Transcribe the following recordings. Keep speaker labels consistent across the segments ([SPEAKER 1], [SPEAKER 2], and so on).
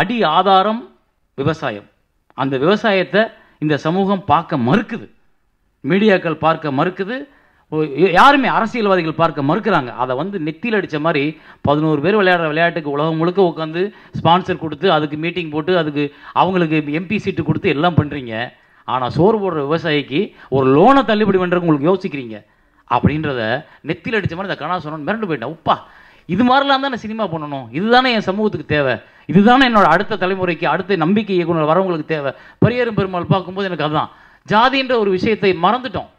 [SPEAKER 1] அடி ஆதாரம் விவசாயம். அந்த விவசாயத்தை இந்த சமூகம் பார்க்க மறுக்குது. மீடியாக்கள் பார்க்க மறுக்குது. யாருமே அரசியல்வாதிகள் பார்க்க மறுக்கிறாங்க. அதை வந்து நெத்தியில் அடித்த மாதிரி பதினோரு பேர் விளையாடுற விளையாட்டுக்கு உலகம் முழுக்க உட்காந்து ஸ்பான்சர் கொடுத்து அதுக்கு மீட்டிங் போட்டு அதுக்கு அவங்களுக்கு எம்பி சீட்டு கொடுத்து எல்லாம் பண்ணுறீங்க ஆனால் சோறு போடுற விவசாயிக்கு ஒரு லோனை தள்ளுபடி பண்ணுறதுக்கு உங்களுக்கு யோசிக்கிறீங்க. அப்படின்றத நெத்தியில் அடித்த மாதிரி இந்த கணா சொன்னோன்னு மிரண்டு போயிட்டேன். உப்பா இது மாதிரிலாம் தானே சினிமா பண்ணணும்? இதுதானே என் சமூகத்துக்கு தேவை? இதுதானே என்னோட அடுத்த தலைமுறைக்கு அடுத்த நம்பிக்கை இயக்குனர் வரவங்களுக்கு தேவை. பெரியரும் பெருமாள் பார்க்கும்போது எனக்கு அதுதான். ஜாதின்ற ஒரு விஷயத்தை மறந்துட்டோம்.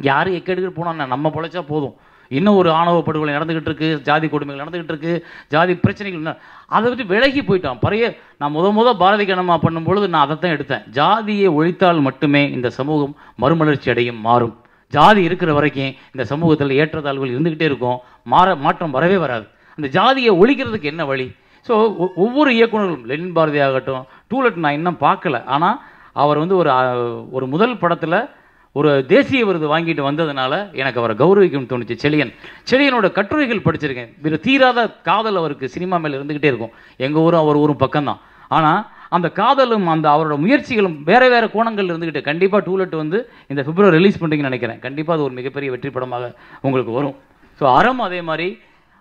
[SPEAKER 1] யார் எக்கெடுக்கிட்டு போனா நம்ம பொழைச்சா போதும். இன்னும் ஒரு ஆணவ படுகொலை நடந்துகிட்டு இருக்கு ஜாதி கொடுமைகள் நடந்துகிட்டு இருக்கு ஜாதி பிரச்சனைகள் அதை பற்றி விலகி போயிட்டான். பழைய நான் முத முத பாரதி கணமா பண்ணும் பொழுது நான் அதை தான் எடுத்தேன். ஜாதியை ஒழித்தால் மட்டுமே இந்த சமூகம் மறுமலர்ச்சி அடையும் மாறும். ஜாதி இருக்கிற வரைக்கும் இந்த சமூகத்தில் ஏற்றத்தாழ்வுகள் இருந்துக்கிட்டே இருக்கும். மாற மாற்றம் வரவே வராது. அந்த ஜாதியை ஒழிக்கிறதுக்கு என்ன வழி? ஸோ ஒவ்வொரு இயக்குநர்களும் லெனின் பாரதி ஆகட்டும் டூலெட் நான் இன்னும் பார்க்கல. ஆனால் அவர் வந்து ஒரு ஒரு முதல் படத்தில் ஒரு தேசிய விருது வாங்கிட்டு வந்ததுனால எனக்கு அவரை கௌரவிக்கும் தோணுச்சு. செழியன். செழியனோட கட்டுரைகள் படிச்சிருக்கேன். இது தீராத காதல் அவருக்கு சினிமா மேலே இருந்துக்கிட்டே இருக்கும். எங்கள் ஊரும் அவர் ஊரும் பக்கம்தான். ஆனால் அந்த காதலும் அந்த அவரோட முயற்சிகளும் வேறு வேறு கோணங்கள் இருந்துக்கிட்டு கண்டிப்பாக டூலெட் வந்து இந்த பிப்ரவரி ரிலீஸ் பண்ணுறீங்கன்னு நினைக்கிறேன். கண்டிப்பாக அது ஒரு மிகப்பெரிய வெற்றி படமாக உங்களுக்கு வரும். ஸோ அறம் அதே மாதிரி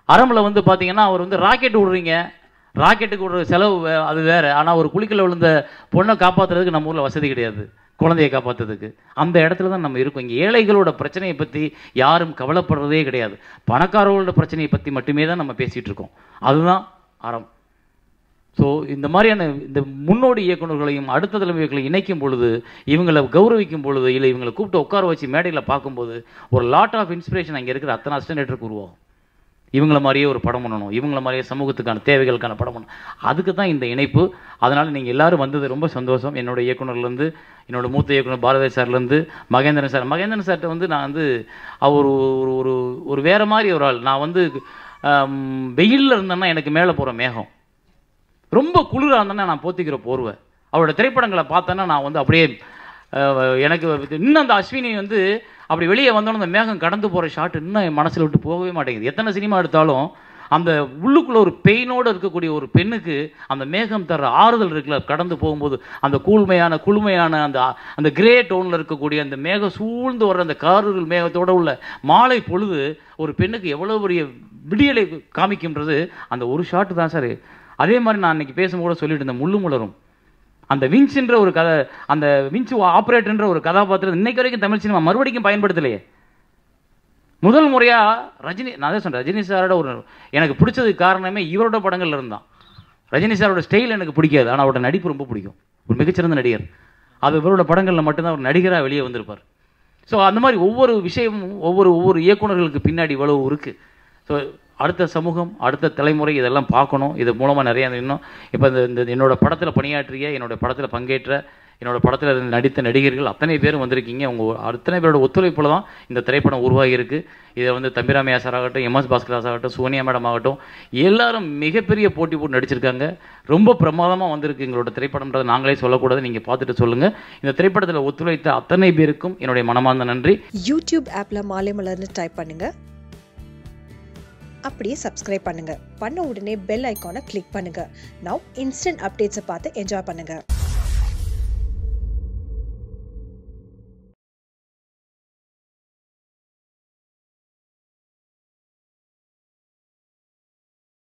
[SPEAKER 1] அறமில் வந்து பார்த்தீங்கன்னா அவர் வந்து ராக்கெட் விடுறீங்க. ராக்கெட்டுக்கு விடுற செலவு வே- அது வேறு. ஆனால் ஒரு குளிக்கல விழுந்த பொண்ணை காப்பாற்றுறதுக்கு நம்ம ஊரில் வசதி கிடையாது. குழந்தையை காப்பாற்றுறதுக்கு அந்த இடத்துல தான் நம்ம இருக்கோம். இங்கே ஏழைகளோட பிரச்சனையை பற்றி யாரும் கவலைப்படுறதே கிடையாது. பணக்காரர்களோட பிரச்சனையை பற்றி மட்டுமே தான் நம்ம பேசிகிட்டு இருக்கோம். அதுதான் அறம். ஸோ இந்த மாதிரியான இந்த முன்னோடி இயக்குனர்களையும் அடுத்த தலைமைகளையும் இணைக்கும் பொழுது இவங்களை கௌரவிக்கும் பொழுது இல்லை இவங்களை கூப்பிட்டு உட்கார வச்சு மேடையில் பார்க்கும்போது ஒரு லாட் ஆஃப் இன்ஸ்பிரேஷன் அங்கே இருக்கிற அத்தனை அஸ்டனேட்டருக்கு உருவாகும். இவங்கள மாதிரியே ஒரு படம் பண்ணணும். இவங்கள மாதிரியே சமூகத்துக்கான தேவைகளுக்கான படம் பண்ணணும். அதுக்கு தான் இந்த இணைப்பு. அதனால் நீங்கள் எல்லாரும் வந்தது ரொம்ப சந்தோஷம். என்னோடய இயக்குனர்லேருந்து என்னோடய மூத்த இயக்குனர் பாரதி சார்லேருந்து மகேந்திரன் சார். மகேந்திரன் சார்கிட்ட வந்து நான் வந்து அவர் ஒரு ஒரு ஒரு வேறு மாதிரி ஒரு ஆள். நான் வந்து வெயிலில் இருந்தேன்னா எனக்கு மேலே போகிற மேகம். ரொம்ப குளிராக இருந்தேன்னா நான் போத்திக்கிற போர்வை. அவரோட திரைப்படங்களை பார்த்தேன்னா நான் வந்து அப்படியே எனக்கு இன்னும் அந்த அஸ்வினி வந்து அப்படி வெளியே வந்தோடனே அந்த மேகம் கடந்து போகிற ஷாட் இன்னும் என் மனசில் விட்டு போகவே மாட்டேங்குது. எத்தனை சினிமா எடுத்தாலும் அந்த உள்ளுக்குள்ளே ஒரு பெயினோடு இருக்கக்கூடிய ஒரு பெண்ணுக்கு அந்த மேகம் தர்ற ஆறுதல் இருக்குல்ல கடந்து போகும்போது. அந்த கூழ்மையான குளுமையான அந்த அந்த கிரே டோனில் இருக்கக்கூடிய அந்த மேகம் சூழ்ந்து வர்ற அந்த காரூர்கள் மேகத்தோடு உள்ள மாலை பொழுது ஒரு பெண்ணுக்கு எவ்வளோ பெரிய விடியலை காமிக்கின்றது அந்த ஒரு ஷாட்டு தான் சார். அதே மாதிரி நான் அன்றைக்கி பேசும்போது கூட சொல்லிட்டு இருந்தேன் முள்ளு மலரும் அந்த விஞ்ச்ன்ற ஒரு கதை அந்த விஞ்ச் ஆப்ரேட்டர்ன்ற ஒரு கதாபாத்திரம் இன்னைக்கு வரைக்கும் தமிழ் சினிமா மறுபடிக்கும் பயன்படுத்தலையே. முதல் முறையாக ரஜினி நான் தான் சொல்கிறேன் ரஜினி சாரோட ஒரு எனக்கு பிடிச்சதுக்கு காரணமே இவரோட படங்கள்ல இருந்தான். ரஜினி சாரோட ஸ்டைல் எனக்கு பிடிக்காது ஆனால் அவரோட நடிப்பு ரொம்ப பிடிக்கும். ஒரு மிகச்சிறந்த நடிகர். அது இவரோட படங்களில் மட்டும்தான் ஒரு நடிகராக வெளியே வந்திருப்பார். ஸோ அந்த மாதிரி ஒவ்வொரு விஷயமும் ஒவ்வொரு ஒவ்வொரு இயக்குனர்களுக்கு பின்னாடி இவ்வளவு இருக்குது ஸோ அடுத்த சமூகம் அடுத்த தலைமுறை இதெல்லாம் பார்க்கணும். இது மூலமாக நிறைய இன்னும் இப்போ இந்த இந்த என்னோட படத்தில் பணியாற்றிய என்னோட படத்தில் பங்கேற்ற என்னோட படத்தில் நடித்த நடிகர்கள் அத்தனை பேரும் வந்திருக்கீங்க. உங்கள் அத்தனை பேரோட ஒத்துழைப்பில் தான் இந்த திரைப்படம் உருவாகி இருக்குது இதை வந்து தம்பிராமையா சார் ஆகட்டும் எம்எஸ் பாஸ்கராஸ் ஆகட்டும் சோனியா மேடம் ஆகட்டும் எல்லாரும் மிகப்பெரிய போட்டி போட்டு நடிச்சிருக்காங்க. ரொம்ப பிரமாதமாக வந்திருக்கு எங்களோட திரைப்படம்ன்றதை நாங்களே சொல்லக்கூடாது. நீங்கள் பார்த்துட்டு சொல்லுங்கள் இந்த திரைப்படத்தில் ஒத்துழைத்த அத்தனை பேருக்கும் என்னுடைய மனமார்ந்த நன்றி.
[SPEAKER 2] யூடியூப் ஆப்பில் மாலை மலர்னு டைப் பண்ணுங்கள் அப்படியே சப்ஸ்கிரைப் பண்ணுங்க. பண்ண உடனே பெல் ஐக்கானை கிளிக் பண்ணுங்கள் நவ் இன்ஸ்டன்ட் அப்டேட்ஸை பார்த்து என்ஜாய் பண்ணுங்கள்